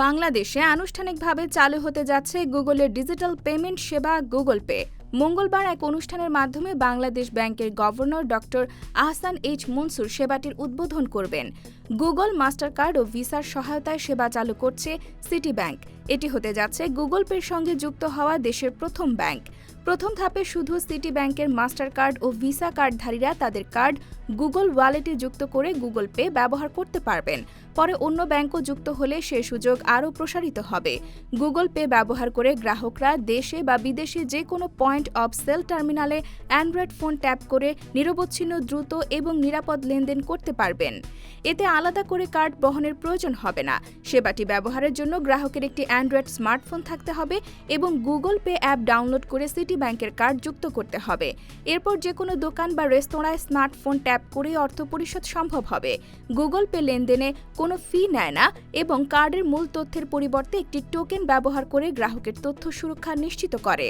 বাংলাদেশে আনুষ্ঠানিকভাবে চালু হতে যাচ্ছে গুগলের ডিজিটাল পেমেন্ট সেবা গুগল পে। মঙ্গলবার এক অনুষ্ঠানের মাধ্যমে বাংলাদেশ ব্যাংকের governor doctor Ahsan H Mansur সেবাটির উদ্বোধন করবেন। গুগল মাস্টার কার্ড ও ভিসার সহায়তায় সেবা চালু করছে সিটি ব্যাংক। এটি হতে যাচ্ছে গুগল পের সঙ্গে যুক্ত হওয়া দেশের প্রথম ব্যাংক। প্রথম ধাপে শুধু সিটি ব্যাংকের মাস্টার কার্ড ও ভিসা কার্ডধারীরা তাদের কার্ড গুগল ওয়ালেটে যুক্ত করে গুগল পে ব্যবহার করতে পারবেন। পরে অন্য ব্যাংকও যুক্ত হলে সে সুযোগ আরও প্রসারিত হবে। গুগল পে ব্যবহার করে গ্রাহকরা দেশে বা বিদেশে যে কোনো পয়েন্ট অফ সেল টার্মিনালে অ্যান্ড্রয়েড ফোন ট্যাপ করে নিরবচ্ছিন্ন, দ্রুত এবং নিরাপদ লেনদেন করতে পারবেন। এতে আলাদা করে কার্ড বহনের প্রয়োজন হবে না। সেবাটি ব্যবহারের জন্য গ্রাহকের একটি অ্যান্ড্রয়েড স্মার্টফোন থাকতে হবে এবং গুগল পে অ্যাপ ডাউনলোড করে সিটি ব্যাংকের কার্ড যুক্ত করতে হবে। এরপর যে কোনো দোকান বা রেস্তোরাঁয় স্মার্টফোন ট্যাপ করেই অর্থ পরিশোধ সম্ভব হবে। গুগল পে লেনদেনে কোনো ফি নেয় না এবং কার্ডের মূল তথ্যের পরিবর্তে একটি টোকেন ব্যবহার করে গ্রাহকের তথ্য সুরক্ষা নিশ্চিত করে।